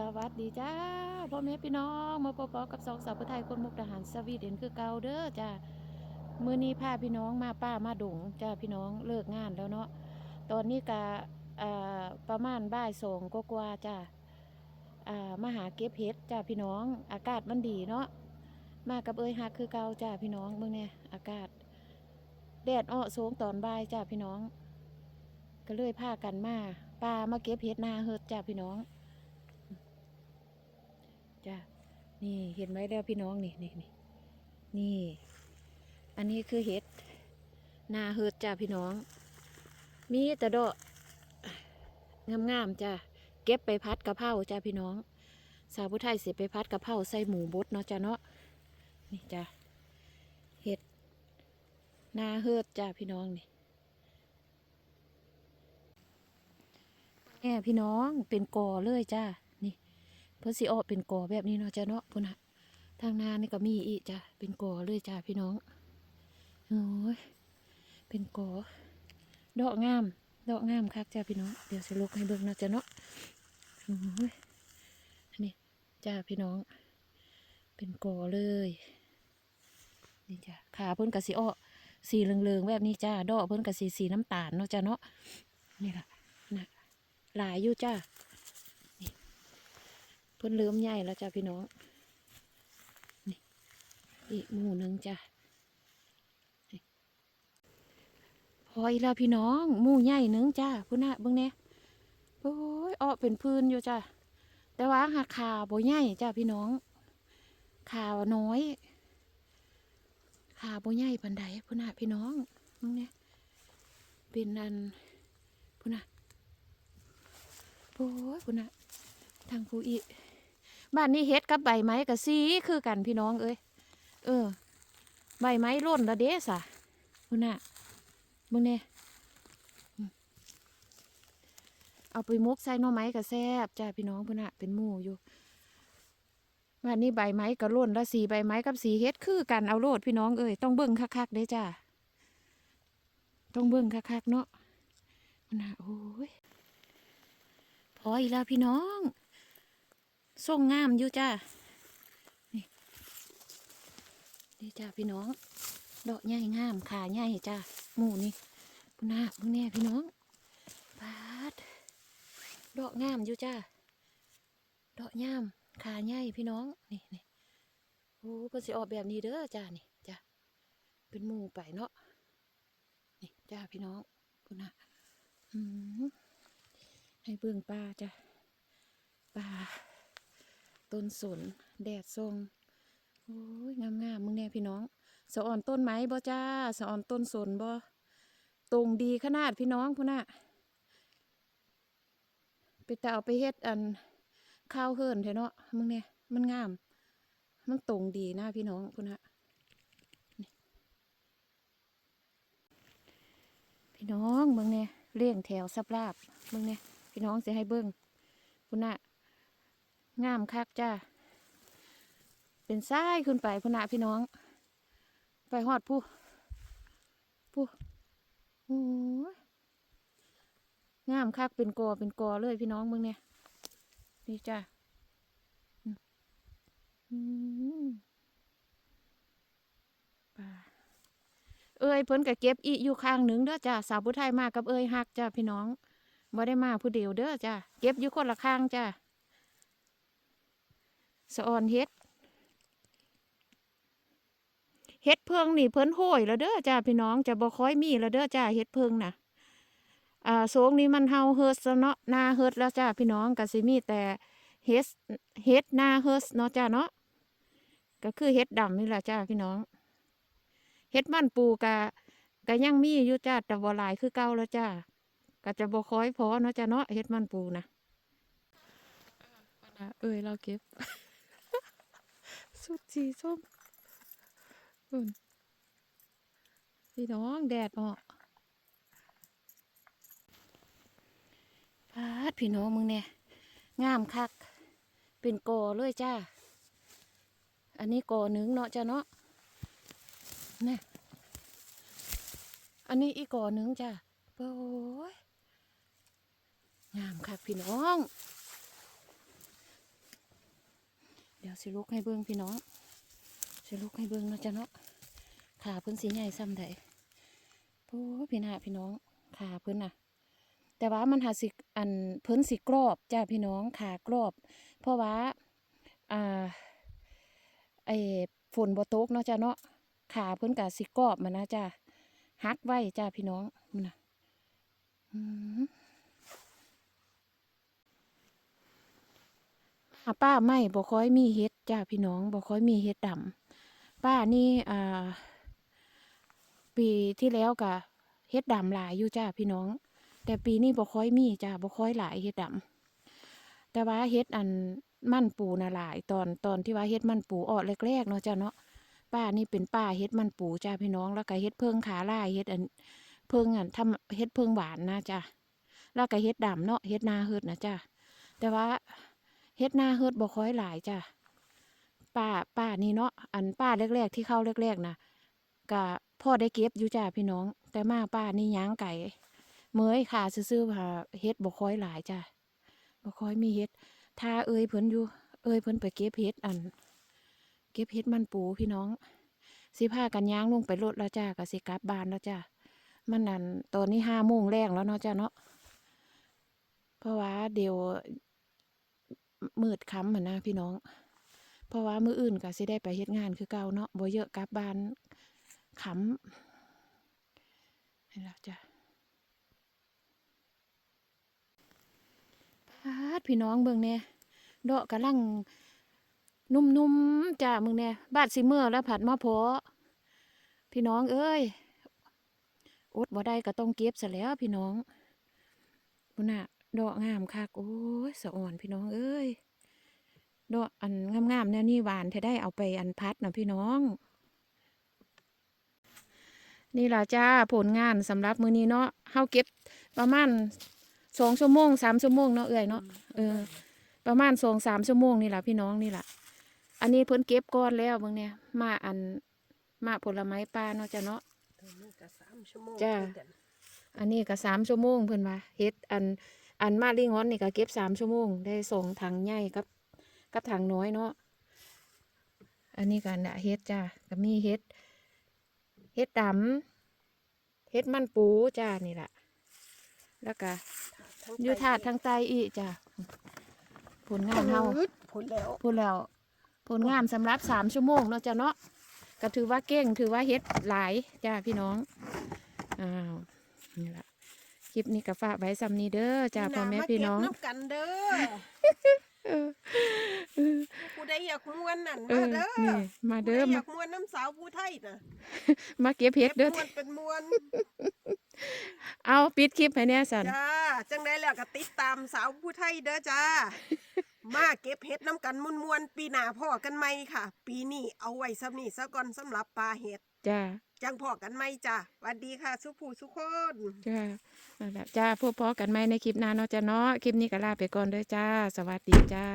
สวัสดีจ้าพ่อแม่พี่น้องมาพบกับสองสาวผู้ไทยคนมุกดาหารสวีเดนคือเก่าเด้อจ้ามือนี้พาพี่น้องมาป้ามาดงจ้าพี่น้องเลิกงานแล้วเนาะตอนนี้กะประมาณบ่ายสองกว่าจ้ามาหาเก็บเห็ดจ้าพี่น้อง อากาศมันดีเนาะมากับเอ้ยฮักคือเก่าจ้าพี่น้องเบิ่งเนี่ยอากาศแดดอ้อสูงตอนบ่ายจ้าพี่น้อง ก็เลยพากันมาป้ามาเก็บเห็ดนาเฮ็ดจ้าพี่น้อง จ้ะนี่เห็นไหมแล้วพี่น้องนี่นี่นี่นี่ อันนี้คือเห็ดนาเฮ็ดจ้าพี่น้อง มีแต่ดอกงามๆจ้ะเก็บไปพัดกะเพราจ้าพี่น้อง สาวผู้ไทยเสียไปพัดกะเพราใส่หมูบดเนาะจ้าเนาะนี่จ้ะเห็ดนาเฮ็ดจ้าพี่น้องนี่แง่พี่น้องเป็นกอเลยจ้า เพื่อสิออกเป็นกอแบบนี้เนาะจ้ะเนาะพุ่นน่ะทางนานี่ก็มีอีกจ้ะเป็นกอเลยจ้ะพี่น้องโอ้ยเป็นกอดอกงาม ดอกงามคักจ้ะพี่น้องเดี๋ยวสิลุกให้เบิ่งเนาะจ้ะเนาะโอ้ยนี่จ้าพี่น้อง เป็นกอเลยนี่จ้ะขาเพิ่นกะสิออกสีเหลืองๆแบบนี้จ้าดอกเพิ่นกะสีสีน้ำตาลเนาะจ้ะเนาะนี่ล่ะนะหลายอยู่จ้า พิ่นเริ่มใหญ่แล้วจ้ะพี่น้องนี่อีกหมู่หนึ่งจ้ะพออีกแล้วพี่น้องหมู่ใหญ่หนึ่งจ้ะพุ่นน่ะเบิ่งแหน่โอ้ยออเป็นพื้นอยู่จ้ะแต่ว่าหาขาบ่ใหญ่จ้ะพี่น้องขาน้อยขาบ่ใหญ่ปานใดพุ่นน่ะพี่น้องเบิ่งแหน่เป็นอันพุ่นน่ะโอ้ยพุ่นน่ะทางผู้อี บ้านนี้เฮ็ดกับใบไม้กับสีคือกันพี่น้องเอ้ยเออ ใบไม้ร่นละเด้สะคุณน่ะมึงเนี่ยเอาไปมุกใส่หน่อไม้กับแซบจ้าพี่น้องพุ่นน่ะเป็นหมู่อยู่บ้านนี้ใบไม้กับร่นละสีใบไม้กับสีเฮ็ดคือกันเอาโลดพี่น้องเอ้ยต้องเบิ่งคักๆเด้จ้าต้องเบิ่งคักๆเนาะพุ่นน่ะโอ้ยพออีกแล้วพี่น้อง ส่งงามอยู่จ้านี่นี่จ้าพี่น้อง ดอกใหญ่งามขาใหญ่จ้าหมูนี่พุ่นนาพุ่นแน่พี่น้องปาดดอกงามอยู่จ้าดอกงามขาใหญ่พี่น้องนี่นี่โอ้เพิ่นสิออกแบบนี้เด้อจ้านี่จ้าเป็นหมูไปเนาะนี่จ้าพี่น้องพุ่นนะอืมให้เบิ่งปลาจ้าปลา ต้นสนแดดทรงโอ้ยงามงามๆมึงแน่พี่น้องสะอ่อนต้นไม้บ่จ้าสะอ่อนต้นสนบ่ตรงดีขนาดพี่น้องพุ่นน่ะไปแต่เอาไปเฮ็ดอันข้าวเฮิรนเถอะเนาะมึงเนี่ยมันงาม มันตรงดีนะพี่น้องพุ่นน่ะพี่น้องมึงเนี่ยเลี้ยงแถวสับลาบมึงเนี่ยพี่น้องจะให้เบิ้งพุ่นน่ะ งามคักจ้าเป็นซ้ายขึ้นไปพุ่นนะพี่น้อง ไปหอดผู้ผู้โอ้ยงามคักเป็นกอเป็นกอเลยพี่น้องมึงเนี่ยนี่จ้าอืมอืมป่าเอ้ยเพิ่นก็เก็บอีอยู่ข้างหนึ่งเด้อจ้าสาวผู้ไทยมากับเอ้ยฮักจ้าพี่น้องบ่ได้มาผู้เดียวเด้อจ้าเก็บอยู่คนละข้างจ้า สะออนเฮ็ดเฮ็ดเพิงนี่เพิ่นโหยแล้วเด้อจ้าพี่น้องจะบ่ค่อยมีแล้วเด้อจ้าเฮ็ดเพิงน่ะอ่าโซงนี้มันเฮาเฮิร์สเนาะนาเฮิร์สแล้วจ้าพี่น้องก็สิมีแต่เฮ็ดเฮ็ดนาเฮิร์สเนาะจ้าเนาะก็คือเฮ็ดดำนี่แหละจ้าพี่น้องเฮ็ดมันปูกะก็ยังมีอยู่จ้าแต่บ่หลายคือเก่าแล้วจ้าก็จะบ่ค่อยพอเนาะจ้าเนาะเฮ็ดมันปูนะเอ้ยเราเก็บ สุดสีส้มอุ่นพี่น้องแดดออกพาดพี่น้องมึงเนี่ยงามคัก เป็นกอเลยจ้า อันนี้กอหนึ่งเนาะจ้าเนาะนี่อันนี้อีกกอหนึ่งจ้าโอ้ยงามคักพี่น้อง ดี๋ยวสิลุกให้เบิ่งพี่น้องสิลุกให้เบิ่งเนาะจ้ะเนาะขาเพิ่นสีใหญ่ซ้ำใดโอ้พี่นาพี่น้องขาเพิ่นน่ะ แต่ว่ามันหาสิอันเพิ่นสิกรอบจ้าพี่น้องขากรอบ เพราะว่าอ่าไอ้ฝนบ่ตกเนาะจ้าเนาะขาเพิ่นก็สิกรอบมันนะจ้าหักไว้จ้าพี่น้องมันน่ะอืม อ่าป้าไม่บ่ค่อยมีเฮ็ดจ้าพี่น้องบ่ค่อยมีเฮ็ดดำป้านี่อ่า ปีที่แล้วก็เฮ็ดดำหลายอยู่จ้าพี่น้อง แต่ปีนี้บ่ค่อยมีจ้าบ่ค่อยหลายเฮ็ดดำแต่ว่าเฮ็ดอันมั่นปูน่ะหลาย ตอนตอนที่ว่าเฮ็ดมั่นปูออกแรกๆเนาะจ้าเนาะป้านี่เป็นป้าเฮ็ดมั่นปูจ้าพี่น้องแล้วก็เฮ็ดเพิงขาลายเฮ็ดอันเพิงอันทำเฮ็ดเพิงหวานนะจ้าแล้วก็เฮ็ดดำเนาะเฮ็ดนาเฮ็ดนะจ้าแต่ว่า เฮ็ดหน้าเฮ็ดบ่ค่อยหลายจ้าป้าป้านี่เนาะอันป้าแรกๆที่เข้าแรกๆนะก็พ่อได้เก็บอยู่จ้าพี่น้อง แต่มาป้านี่ย้างไก่เมยค่ะซื่อๆว่าเฮ็ดบ่ค่อยหลายจ้ะบ่ค่อยมีเฮ็ดถ้าเอ่ยเพิ่นอยู่ เอ่ยเพิ่นไปเก็บเฮ็ดอัน เก็บเฮ็ดมันปูพี่น้องสิพากันย่างลงไปรถแล้วจ้าก็สิกลับบ้านแล้วจ้ามันนั่นตอนนี้ห้าโมงแรงแล้วเนาะจ้าเนาะเพราะว่าเดี๋ยว มืดค่ำหั้นนะพี่น้อง เพราะว่ามืออื่นก็สิได้ไปเฮ็ดงานคือเก่าเนาะบ่เยอะกลับบ้านค่ำนี่ล่ะจ้ะพาดพี่น้องเบิ่งเนี่ยดอกกำลังนุ่มๆจ้ามึงเนี่ยบาดสิเมื่อแล้วผัดมาพอพี่น้องเอ้ยอดบ่ได้ก็ต้องเก็บซะแล้วพี่น้องบุน่ะ ดอกงามคักโอ้ยสะอ่อนพี่น้องเอ้ยดอกอันงามๆเนี่ยนี่หวานแท้ได้เอาไปอันพัดนะพี่น้อง นี่ล่ะจ้าผลงานสำหรับมื้อนี้เนาะเฮาเก็บประมาณสองชั่วโมงสามชั่วโมงเนาะเอ่ยเนาะเออประมาณสองสามชั่วโมงนี่แหละพี่น้องนี่แหละอันนี้เพิ่นเก็บก้อนแล้วเบางเนี่ยมาอันมาผลไม้ปลาเนาะจ้ะเนาะตัวนี้ก็สามชั่วโมงจ้าคือกันอันนี้ก็สามชั่วโมงเพิ่นว่าเฮ็ดอัน อันมาลิงอนนี่ก็เก็บสามชั่วโมง ได้สองถังใหญ่กับ กับถังน้อยเนาะ อันนี้ก็น่ะเฮ็ดจ้าก็มีเฮ็ด เฮ็ดดำเฮ็ดมันปูจ้านี่แหละแล้วก็ทั้งอยู่ถาดทางใต้อีกจ้ะผลงานเฮาอึดผลแล้วพูดแล้ว ผลงานสำหรับสามชั่วโมงเนาะจ้ะเนาะก็ถือว่าเก่งถือว่าเฮ็ดหลายจ้าพี่น้องอ้าวนี่ละค ลิปนี้ก็ฝากไว้ซ้ำนี้เด้อจ้าพ่อแม่พี่น้องมาเก็บน้ำกันเด้อเออเออผู้ใดอยากม่วนนั่นเอมาอเด้อนี่มาผู้เด้อใดอมายากม่วนน้ำสาวผู้ไทยน่ะมาเก็บเฮ็ดเด้อก็บม่วนเป็นม่วนเอาปิดคลิปให้แน่สันจ้าจังได้แล้วก็ติดตามสาวผู้ไทยเด้อจ้ามาเก็บเห็ดน้ำกันม่วนๆปีหน้าพ่อกันไหมค่ะ ปีนี้เอาไว้สำนี้ซะก่อนสำหรับปลาเห็ดจ้าจังพ่อกันไหมจ้าสวัสดีค่ะสุภูสุคนจ้านั่น แบบจ้าพบพอกันไหมในคลิปหน้าเนาะจ้าเนาะคลิปนี้ก็ลาไปก่อนเด้อจ้า สวัสดีจ้า